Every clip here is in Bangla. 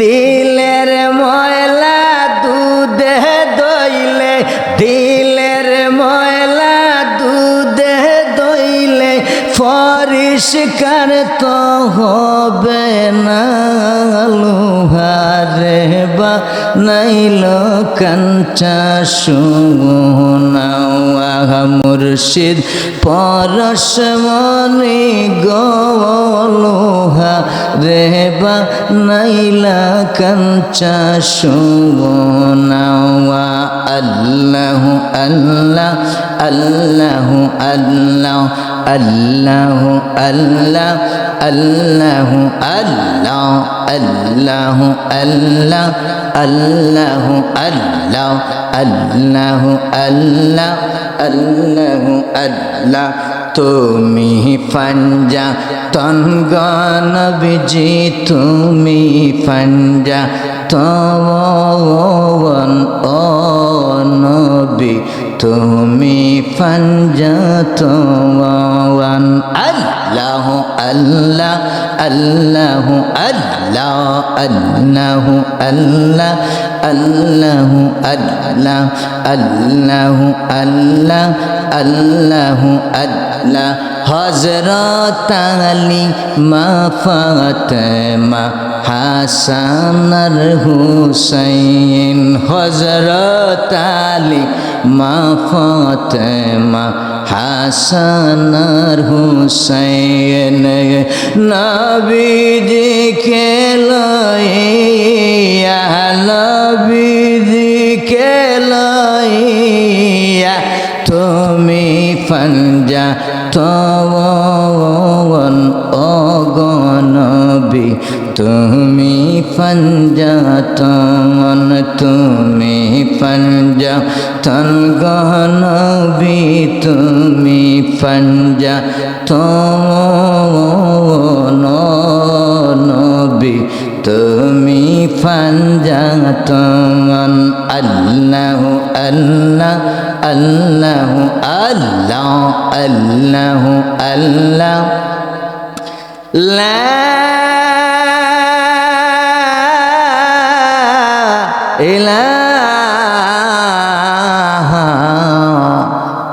দিলের ময়লা দুধে দইলে, দিলের ময়লা দুধে দইলে পরিষ্কার তো হবে না, লোহারে বা নাইল কাঞ্চা সুনাওয়া মুর্শিদ পরশ মনি গোলোহা রে বা নাইলা কাঞ্চা সুনাওয়া আল্লাহ আল্লাহ আল্লাহ আল্লাহ আল্লাহ আল্লাহ আল্লাহ আল্লাহ। আল্লাহ আল্লাহ আল্লাহ আল্লাহ আল্লাহ আল্লাহ আল্লাহ আল্লাহ তুমি ফঞ্জা তনগন বিজি তুমি ফঞ্জা তন ও নবী তুমি ফঞ্জা তন আল্লাহ আল্লাহ আল্লাহ আল্লাহ আল্লাহ আল্লাহ আল্লাহ আল্লাহ আল্লাহ আল্লাহ আল্লাহ আল্লাহ হজরত আলী মা ফাতেমা হাসান হুসাইন হজরত আলী মা ফাতেমা হাসান আর হুসাইন নবীজি খেলাইয়া নবীজি খেলাইয়া তুমি ফঞ্জা তন অগনবী তুমি পঞ্জাতন তুমি পঞ্জাতন গহনা তুমি পঞ্জা নবী তুমি পঞ্জাতন আল্লাহ আল্লাহ আল্লাহ আল্লাহ আল্লাহ আল্লাহ। লা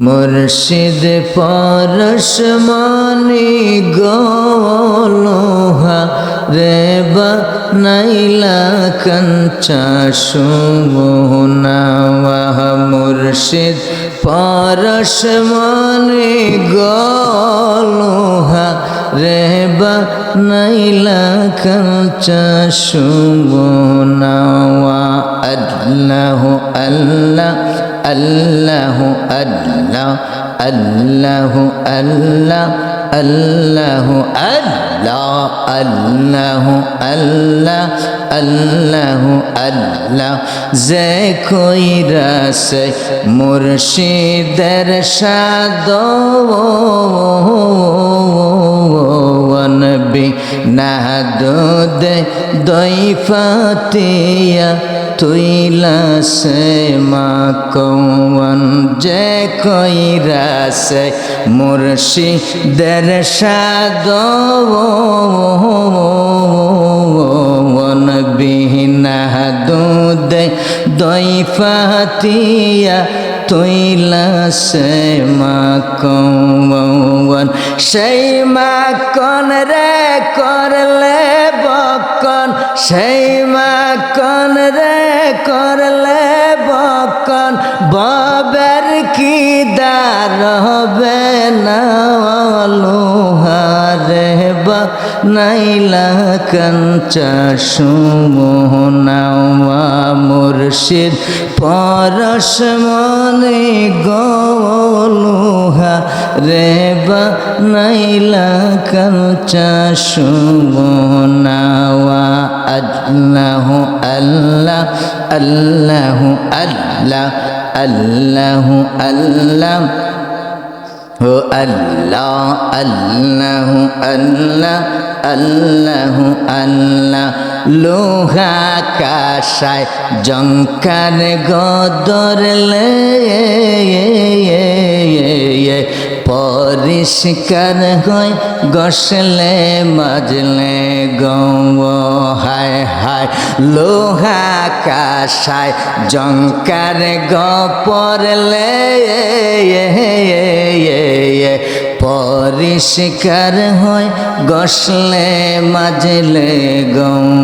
মুর্শিদ পরশমানি গলোহা রে নাইলা কঞ্চা সুমোনাওয়াহ মুর্শিদ পরশমানি গলোহা بنيلك شبونا وأدله ألا أله ألا أله ألا أله ألا أله ألا الله الله যে কইরাছে মুর্শিদের সাদো নবী নাহাদুদ দৈফাতিয়া তুইলা সে মা কৌন যে কইরাসে মুর্শিদের সাদ বিহীনা দুদ দৈফাতিয়া طويلة سيما كون سيما كون ريكور لبكون سيما كون ريكور لبكون بابر كي دار হবে না লোহারে বা নাইলা কঞ্চা সুমোহনাওয়া মুর্শিদ। পরশ মনে গোলুহা রে বা নাইলা কঞ্চা সুমোহনাওয়া আল্লাহ আল্লাহ আল্লাহ আল্লাহ আল্লাহ আল্লাহ। হো আল্লাহ আল্লাহ আল্লাহ আল্লাহ আল্লাহ। লোহা কাশায় জঙ্কার গদরলে পরিষ্কার হয় গসলে, মাজলে গৌ হায় হায়। লোহা কাশায় জঙ্কার গপরলে পরিষ্কার হয় গসলে মাজলে গৌ